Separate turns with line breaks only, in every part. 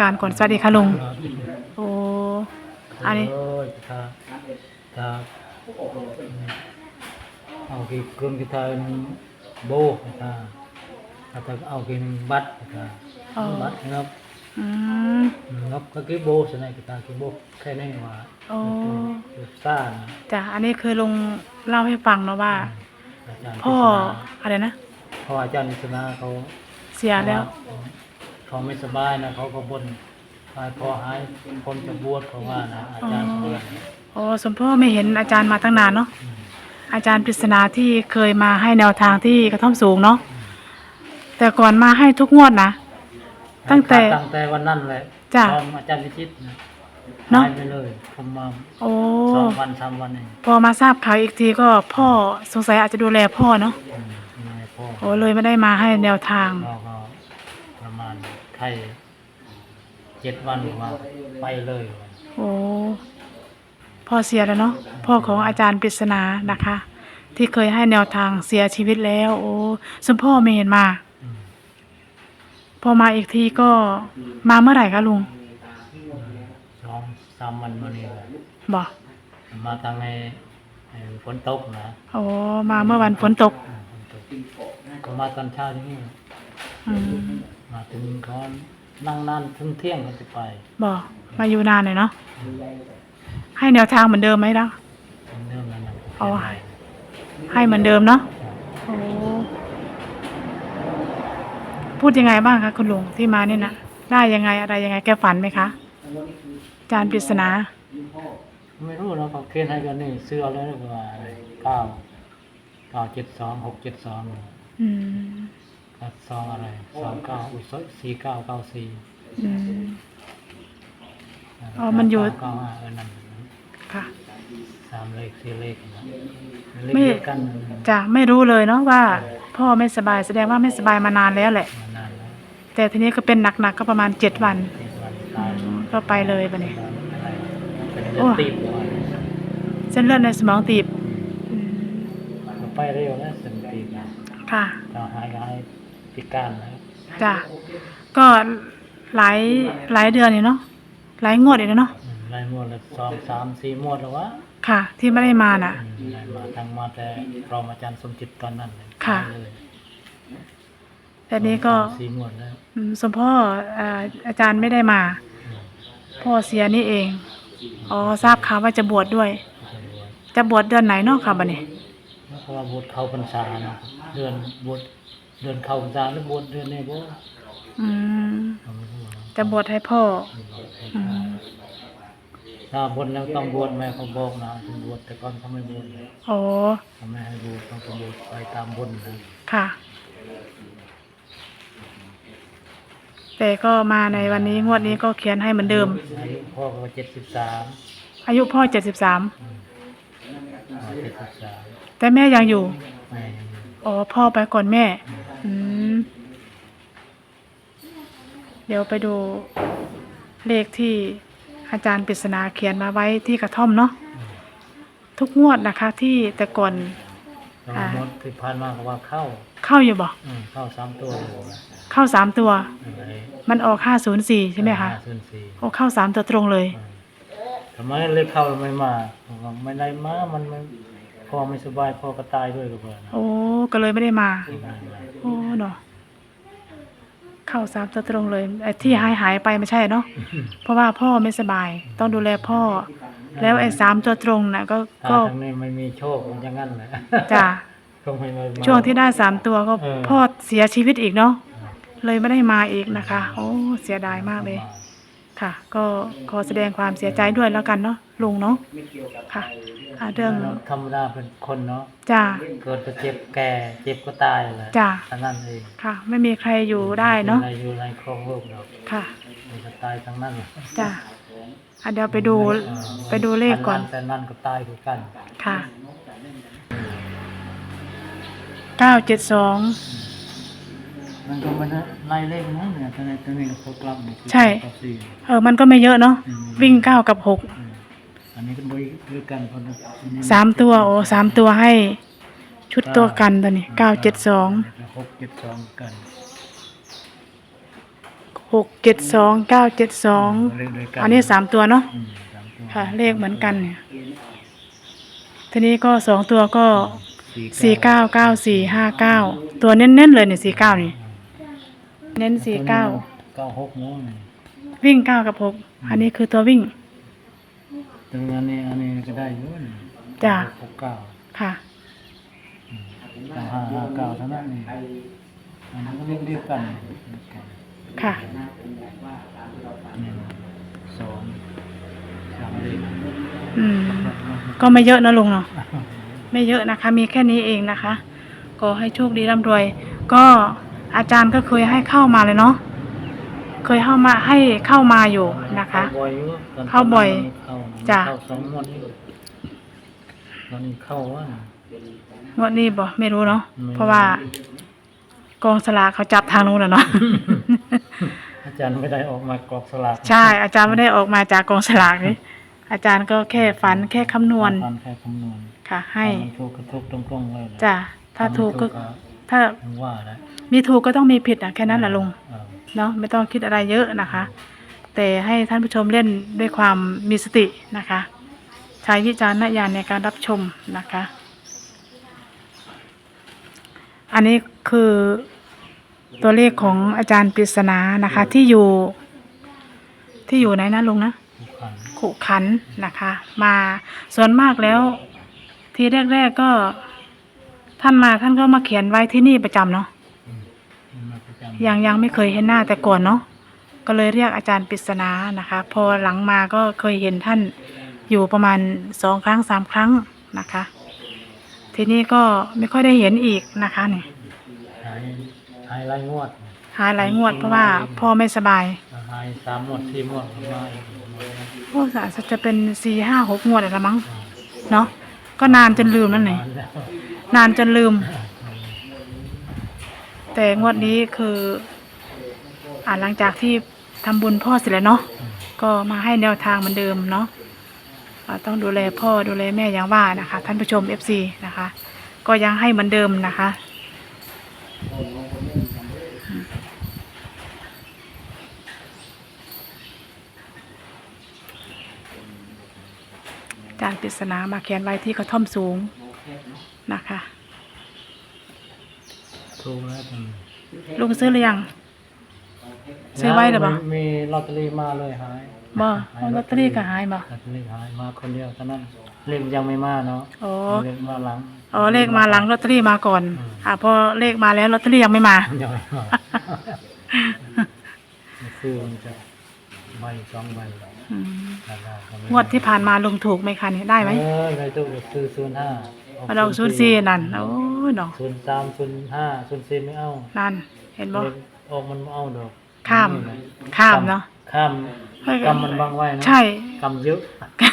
การก่อนสวัสดีค่ะลุง
ครับ
โอ้อันนี้
โอ้ยถ้าถ้าเอากี่เครื่องกีตาร์โบถ้าถ้าเอากี่บัตรถ้า
อ๋อ
บัตรงับ
อืม
งับก็กี่โบสนายกีตาร์กี่โบแค่นี้ว่า
โอ้
ซ่านะ
จ้ะอันนี้คือลุงเล่าให้ฟังเนาะว่า
อาจารย์
พ่อ
พิศนา
อะไรนะ
พ่ออาจารย์พิศนาเขา
เสียแล้ว
เขาไม่สบายนะเขาก็บ่นหายพอหายคนจะบวชเขาว่านะอาจารย์เขาว่า
โอ้สมพ่อไม่เห็นอาจารย์มาตั้งนานเนาะ
อืม
อาจารย์ปริศนาที่เคยมาให้แนวทางที่กระท่อมสูงเนาะแต่ก่อนมาให้ทุกงวดนะ ตั้งแต่
ตั้งแต่วันนั้นแหละ
จ้ะ
ตอนอาจารย์พิชิตนะ
เนาะ
หายไปเลยผมมา
โอ้
สองวันสามวันเอง
พอมาทราบข่าวอีกทีก็พ่อสงสัยอาจจะดูแลพ่อเนาะ
อืมไม่ให้พ่อ
โอ้เลยไม่ได้มาให้แนวทาง
พ่อก็ประมา ณไข้เจ็ดวันมาไปเลย
โอ้พ่อเสียแล้วเนาะพ่อของอาจารย์ปริศนานะคะ ที่เคยให้แนวทางเสียชีวิตแล้ว โอ้สมพ่อไม่เห็นมา
อืม
พอมาอีกทีก็มาเมื่อไหร่คะลุง
สองสามวันมานี่แหละ
บอก
มาทางในไอ้ฝนตกนะ
โอ้มาเมื่อวันฝนตก
อืมฝนตกก็มาตอนเช้าที่นี่
อื ม
มาถึงเขานั่งนานถึงเที่ยงก็จะไป
บอกมาอยู่นานหน่อยเนาะให้แนวทางเหมือนเดิมไหมล่ะ
เป็นเรื่องนั้นนะ
เอาให้ให้เหมือนเดิมเนาะโอ้พูดยังไงบ้างคะคุณลุงที่มาเนี่ยนะได้ยังไงอะไรยังไงแกฝันไหมคะอาจารย์ปริศนา
ไม่รู้แล้วเขาเขียนให้กันนี่ซื้อเอาเลยว่าอะไรเก้าเก้าเจ็ดสองหกเจ็ดสอง
อืม
กับสองอะไรสองเก้าอุ้ยสี่เก้าเก้าสี่
อืม อ๋อมันอยู่
เก้าห้าเออนั่น
ค่ะ
สามเลขสี่เลขนะเลข
ไม่
เดียวกัน
จะไม่รู้เลยเนาะว่า พ่อไม่สบายแสดงว่าไม่สบายมานานแล้วแหละ
มานานแล้ว
แต่ทีนี้ก็เป็นหนักๆก็ประมาณเจ็ดวัน
เจ็ดวัน
อื
ตาย
มก็ไปเลยปะเนี่ย
อะไรเป็น
โอ้
เดือนตีบกว่า
เส้นเลือดในสมองตีบอืม
ก็ไปเร็วนะเส้นตีบนะ
ค่ะ
ถ้าหายก็หาย พิการนะ
จ้ะก็หลายหลายเดือนอยู่เนาะหลายงวดอยู่เนาะ
อืมรายมวดละสองสามสี่มวดแล้ววะ
ค่ะ ที่ไม่ได้มาน่ะ
อืมรายมาทางมาแต่รองอาจารย์สมจิตตอนนั้นเลย
ค่ะ
ไปเลย
แต่นี้ก็
สองสามสี่มวดแล้ว
อืมสมพ่ออ่าอาจารย์ไม่ได้มา
อืม
พ่อเสียนี่เองอ๋อทราบข่าวว่าจะบวชดด้วยจะบวชเดือนไหนเนาะค่ะบัดนี้
เพราะว่าบวชเข้าพรรษาเนาะเดือนบวช เดือนเข้าพรรษาหรือบวชเดือนนี้บ่
อืม
เราไม่รู้เนาะ
จะบวชให้พ่ออืม
ถ้าบวชแล้วต้องบวชแม่เขาบอกนะถึงบวชแต่ก่อนเขาไม่บวชเลย
โอ้
เขาไม่ให้บวชต้องไปบวชไปตามบนนะ
ค่ะ แต่ก็มาในวันนี้งวดนี้ก็เขียนให้เหมือนเดิม
อายุพ่อก็เจ็ดสิบสาม
อายุพ่อเจ็ดสิบสาม
เจ็ดสิบสาม
แต่แม่ยังอยู่
แม่ยัง อยู่
อ๋อ พ่อไปก่อนแม่ อืม เดี๋ยวไปดูเลขที่อาจารย์ปริศนาเขียนมาไว้ที่กระท่อมเนาะทุกงวดนะคะ ที่แต่ก่อน
เรา
อ่า
หมดที่ผ่านมาก็ว่าเข้า
เข้าอยู่บ่
อืมเข้าสามตัวอยู่นะ
เข้าสามตัว
อะไร
มันออกห้าศูนย์สี่ใช่ไหมคะ
ห้าศูนย์สี่
โอ้เข้าสามตัวตรงเลย
อืมทำไมเลขเข้าแล้วไม่มาผมว่าไม่ได้มามันไม่ พ่อไม่สบายพ่อก็ตายด้วยก็เพื่อนนะ
โอ้ก็เลยไม่ได้มา
ไม่ได้มา
โอ้เนาะเข้าสามตัวตรงเลยไอ้ที่หายหายไปไม่ใช่เนาะเพราะว่าพ่อไม่สบาย ต้องดูแลพ่อ แล้วไอ้สามตัวตรงน่ะ ก็
ถ้า
ก็
ทางนี้ไม่มีโชคมันอย่างนั้นแหละ
จ้ะ
ก็ไม่มา
ช่วงที่ได้สามตัวก็
เออ
พ่อเสียชีวิตอีกเนาะเลยไม่ได้มาอีกนะคะ โอ้เสียดายมากเลย ค่ะ ก็ขอแสดงความเสียใจด้วยแล้วกันเนาะ ลุงเนาะค่ะอ่าเรื่อง
ธรรมดาเป็นคนเนาะ
จ้า
เกิดจะเจ็บแก่เจ็บก็ตายแหละ
จ้ะ
ทั้งนั้นเอง
ค่ะ ไม่มีใครอยู่ได้เนาะ
อะไรอยู่ในครองโลกเรา
ค่ะ
มันจะตายทั้งนั้น
จ้าอะเดี๋ยวไปดู ไปดูเลขก่อน
แต่นั่นก็ตายคือกัน
ค่ะ เก้าเจ็ดสอง
มันก็มันไล่เลขนะเนี่ยตอนนี้ตอนนี้เขากลับเนี่ยคือ
ใช่
เก้าสี่
เออ มันก็ไม่เยอะเนาะ
อืม
วิ่งเก้ากับหก
อืม อันนี้ก็ด้วยด้วยกันคนละอันนี้
สามตัวโอ้สามตัวให้ ชุดตัวกันตัวนี้เก้าเจ็ดสอง
หกเจ็ดสองกัน
หหกเจ็ดสองเก้าเจ็ดสอง
เลขด้วยกัน
อันนี้สามตัวเนาะ
อืมสามตัว
ค่ะ เลขเหมือนกันเนี่ยทีนี้ก็สองตัวก็สี่เก้าเก้าสี่ห้าเก้าตัวเน้นๆเลยเนี่ยสี่เก้านี่เน้นสี่เก้า
เก้าหกโมงนี่
วิ่งเก้ากับหกอันนี้คือตัววิ่ง
ตรงนั้นนี่อันนี้ก็ได้อยุ่น
จ้ะ
หกเก้า
ค่ะ
เก้าห้าห้าเก้าเท่านั้นนี่อันนั้นก็เรียกเรียกกัน
ค่ะ
หนึ่งสองสามเลข
อืม ก็ไม่เยอะนะลุงเนาะ ไม่เยอะนะคะ มีแค่นี้เองนะคะ ก็ให้โชคดีร่ำรวย ก็อาจารย์ก็เคยให้เข้ามาเลยเนาะ เคยเข้ามาให้เข้ามาอยู่นะคะ
เข้าบ่อยอยู่ตน
เข้าบ่อย
เข้า
จ้ะ
เข้าสองงวดนี่ตอนนี้เข้าว่า ง
วดนี้บอกไม่รู้เนาะ
ไม่
เพราะว่ากองสลากเขาจับทางนู้นน่ะเนาะ
อาจารย์ไม่ได้ออกมากรอกสลาก
ใช่อาจารย์ไม่ได้ออกมาจากกองสลากนี่อาจารย์ก็แค่ฝันแค่คำนวณ
ตามแค่คำนวณ
ค่ะ ให้
ถ้ามันถูกกระทุกตรงๆเลยนะ
จ้ะถ้าถูกก็ถ้า
ยังว่านะ
มีถูกก็ต้องมีผิดอะแค่นั้นแหละลุง
เออ
เนาะไม่ต้องคิดอะไรเยอะนะคะ แต่ให้ท่านผู้ชมเล่นด้วยความมีสตินะคะ ใช้วิจารณญาณในการรับชมนะคะ อันนี้คือตัวเลขของอาจารย์ปริศนานะคะที่อยู่ ที่อยู่ไหนนะลุงนะ
ผู้ขัน
ขุขันธ์นะคะ มาส่วนมากแล้ว ทีแรกๆก็ท่านมาท่านก็มาเขียนไว้ที่นี่ประจำเนาะ
อืมมาประจำ
ยังยังไม่เคยเห็นหน้าแต่ก่อนเนาะก็เลยเรียกอาจารย์ปริศนานะคะ พอหลังมาก็เคยเห็นท่านอยู่ประมาณสองครั้งสามครั้งนะคะ ทีนี้ก็ไม่ค่อยได้เห็นอีกนะคะเนี่ย
หายหายไล่งวด
หายหลายงวดเพราะว่าพ่อไม่สบาย
หายสามงวดสี่งวดมาอีก
โอ้สาจะเป็นสี่ห้าหกงวดแล้วมั้งเนาะก็นานจนลืมนั่นเอง
นานแล้ว
นานจนลืม แต่งวดนี้คืออ่าหลังจากที่ทำบุญพ่อเสร็จแล้วเนาะก็มาให้แนวทางเหมือนเดิมเนาะอ่าต้องดูแลพ่อดูแลแม่อย่างว่านะคะ ท่านผู้ชม FC นะคะ ก็ยังให้เหมือนเดิมนะคะอืมอาจารย์ปริศนามาเขียนไว้ที่กระท่อมสูงนะคะ
ถูกแล้วอืม
ลุงซื้อหรือยัง ซื้อไว้หรือเปล่า
มีมีลอตเตอรี่มาเลยหาย
บ่เอาลอตเตอรี่ก็หายบ่
ลอตเตอรี่หายมาคนเดียวเท่านั้นเลขยังไม่มาเนาะ
โอ้
เลขมาหลัง
อ๋อเลขมาหลังลอตเตอรี่มาก่อน
อืม
อ่าพอเลขมาแล้วลอตเตอรี่ยังไม่มา
ยังไม่มาซื้อมันจะใบสองใบ
อืม
ราคาก็ไม่
งวดที่ผ่านมาลุงถูกไหมคะเนี่ยได้ไหม
เออในตู้ซื้อศูนย์ห้า
มาลองซูซีนั่นโอ้ ยดอก
ศูนย์สามศูนย์ห้าศูนย์สี่ไม่เอา
นั่น เห็นบ่
เลขออกมันไม่เอาดอก
ข้าม
นี่นะ
ข้ามเนาะ
ข้าม
เฮ้ย
กำมันบังไว้นะ
ใช่
กำเยอะกำเย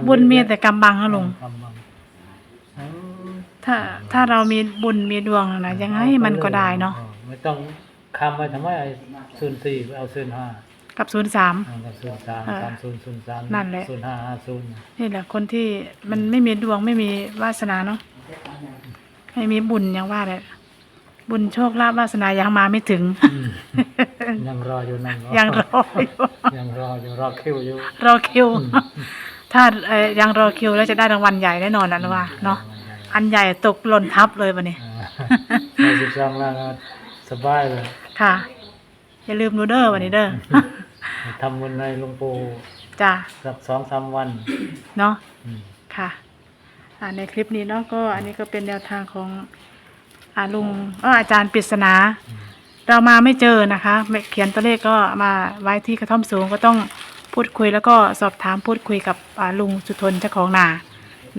อะ
บุญมีแต่กำบังนะลุง
กำบังเออ
ถ้าถ้าเรามีบุญมีดวงนะยังไงมันก็ได้เนาะ
ออไม่ต้องคำไปทำไมไอ้ศูนย์สี่ไปเอาศูนย์ห้า
กับศูนย์สาม
เอากับศูนย์สาม
เออ
สามศูนย์ศูนย์สาม
นั่นแหละ
ศูนย์ห้าห้าศูนย์
นี่แหละคนที่มันไม่มีดวงไม่มีวาสนาเนาะ ไม่มีบุญยังว่าเลยบุญโชคลาภวาสนายังมาไม่ถึง
ยังรออยู่นั่ง
ยังรออยู่
ยังรออยู่รอคิวอยู่
รอคิว
อืม
ถ้าเอ่อยังรอคิวแล้วจะได้รางวัลใหญ่แน่นอนนะนะว่าเนาะอันใหญ่ตกหล่นทับเลยวันนี้
อ่าสิบสองล้านก็สบายเลย
ค่ะ อย่าลืมนูเดอร์วันนี้เด้อ
ทำบุญในหลวงปู่
จ้า
สักสองสามวัน
เนาะ
อืม
ค่ะอ่า ในคลิปนี้เนาะก็อันนี้ก็เป็นแนวทางของอาลุงเอออาจารย์ปริศนา เรามาไม่เจอนะคะไม่เขียนตัวเลขก็มาไว้ที่กระท่อมสูงก็ต้องพูดคุยแล้วก็สอบถามพูดคุยกับอ่าลุงสุทนเจ้าของนา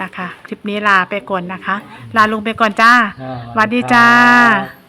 นะคะ คลิปนี้ลาไปก่อนนะคะ ลาลุงไปก่อนจ้า
อ่า
สวัสดีจ้า
ครับ